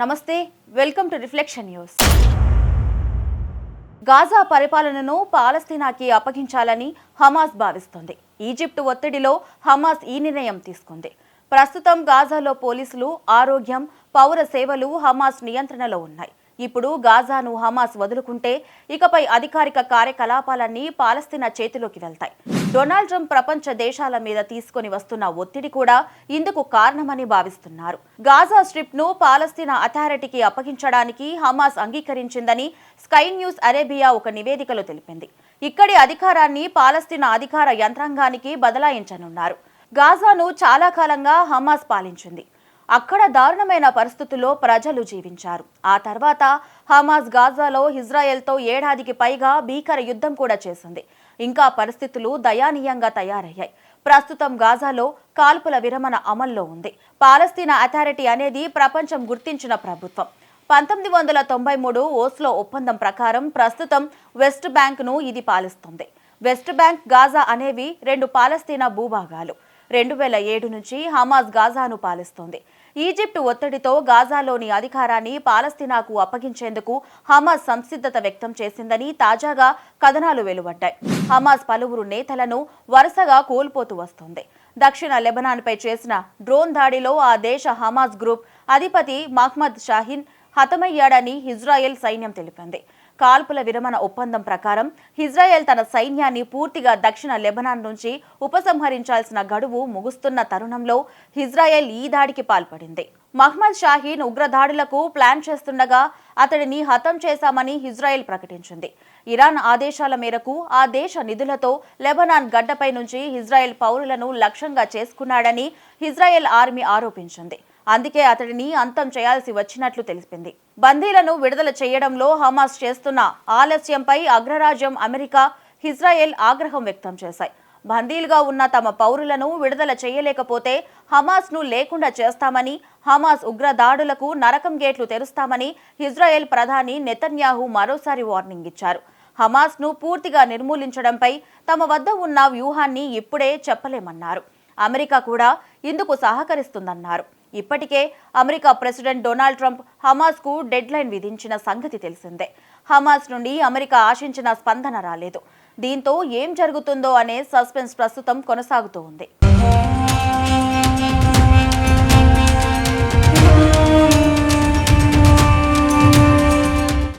నమస్తే welcome to reflection news. Gaza పరిపాలనను పాలస్తీనాకి అప్పగించాలని హమాస్ భావిస్తోంది. ఈజిప్ట్ ఒత్తిడిలో హమాస్ ఈ నిర్ణయం తీసుకుంది. ప్రస్తుతం గాజాలో పోలీసులు ఆరోగ్యం పౌర సేవలు హమాస్ నియంత్రణలో ఉన్నాయి. ఇప్పుడు గాజాను హమాస్ వదులుకుంటే ఇకపై అధికారిక కార్యకలాపాలన్నీ పాలస్తీనా చేతిలోకి వెళ్తాయి. డొనాల్డ్ ట్రంప్ ప్రపంచ దేశాల మీద తీసుకొని వస్తున్న ఒత్తిడి కూడా ఇందుకు కారణమని భావిస్తున్నారు. గాజా స్ట్రిప్ను పాలస్తీనా అథారిటీకి అప్పగించడానికి హమాస్ అంగీకరించిందని స్కై న్యూస్ అరేబియా ఒక నివేదికలో తెలిపింది. ఇక్కడి అధికారాన్ని పాలస్తీనా అధికార యంత్రాంగానికి బదలాయించనున్నారు. గాజాను చాలా కాలంగా హమాస్ పాలించింది. అక్కడ దారుణమైన పరిస్థితుల్లో ప్రజలు జీవించారు. ఆ తర్వాత హమాస్ గాజాలో ఇజ్రాయెల్తో ఏడాదికి పైగా భీకర యుద్ధం కూడా చేసింది. ఇంకా పరిస్థితులు దయానీయంగా తయారయ్యాయి. ప్రస్తుతం గాజాలో కాల్పుల విరమణ అమల్లో ఉంది. పాలస్తీనా అథారిటీ అనేది ప్రపంచం గుర్తించిన ప్రభుత్వం. పంతొమ్మిది వందల తొంభై మూడు ఓస్లో ఒప్పందం ప్రకారం ప్రస్తుతం వెస్ట్ బ్యాంక్ను ఇది పాలిస్తుంది. వెస్ట్ బ్యాంక్ గాజా అనేవి రెండు పాలస్తీనా భూభాగాలు. రెండు వేల ఏడు నుంచి హమాస్ గాజాను పాలిస్తోంది. ఈజిప్ట్ ఒత్తిడితో గాజాలోని అధికారాన్ని పాలస్తీనాకు అప్పగించేందుకు హమాస్ సంసిద్ధత వ్యక్తం చేసిందని తాజాగా కథనాలు వెలువడ్డాయి. హమాస్ పలువురు నేతలను వరుసగా కోల్పోతూ వస్తోంది. దక్షిణ లెబనాన్పై చేసిన డ్రోన్ దాడిలో ఆ దేశ హమాస్ గ్రూప్ అధిపతి మహ్మద్ షాహీన్ హతమయ్యాడని ఇజ్రాయెల్ సైన్యం తెలిపింది. కాల్పుల విరమణ ఒప్పందం ప్రకారం ఇజ్రాయెల్ తన సైన్యాన్ని పూర్తిగా దక్షిణ లెబనాన్ నుంచి ఉపసంహరించాల్సిన గడువు ముగుస్తున్న తరుణంలో ఇజ్రాయెల్ ఈ దాడికి పాల్పడింది. మహ్మద్ షాహీన్ ఉగ్రదాడులకు ప్లాన్ చేస్తుండగా అతడిని హతం చేశామని ఇజ్రాయెల్ ప్రకటించింది. ఇరాన్ ఆదేశాల మేరకు ఆ దేశ నిధులతో లెబనాన్ గడ్డపై నుంచి ఇజ్రాయెల్ పౌరులను లక్ష్యంగా చేసుకున్నాడని ఇజ్రాయెల్ ఆర్మీ ఆరోపించింది. అందుకే అతడిని అంతం చేయాల్సి వచ్చినట్లు తెలిపింది బందీలను విడుదల చేయడంలో హమాస్ చేస్తున్న ఆలస్యంపై అగ్రరాజ్యం అమెరికా ఇజ్రాయెల్ ఆగ్రహం వ్యక్తం చేశాయి. బందీలుగా ఉన్న తమ పౌరులను విడుదల చేయలేకపోతే హమాస్ను లేకుండా చేస్తామని హమాస్ ఉగ్రదాడులకు నరకం గేట్లు తెరుస్తామని ఇజ్రాయెల్ ప్రధాని నెతన్యాహు మరోసారి వార్నింగ్ ఇచ్చారు. హమాస్ను పూర్తిగా నిర్మూలించడంపై తమ వద్ద ఉన్న వ్యూహాన్ని ఇప్పుడే చెప్పలేమన్నారు. అమెరికా కూడా ఇందుకు సహకరిస్తుందన్నారు. ఇప్పటికే అమెరికా ప్రెసిడెంట్ డొనాల్డ్ ట్రంప్ హమాస్కు డెడ్లైన్ విధించిన సంగతి తెలిసిందే. హమాస్ నుండి అమెరికా ఆశించిన స్పందన రాలేదు. దీంతో ఏం జరుగుతుందో అనే సస్పెన్స్ ప్రస్తుతం కొనసాగుతూ ఉంది.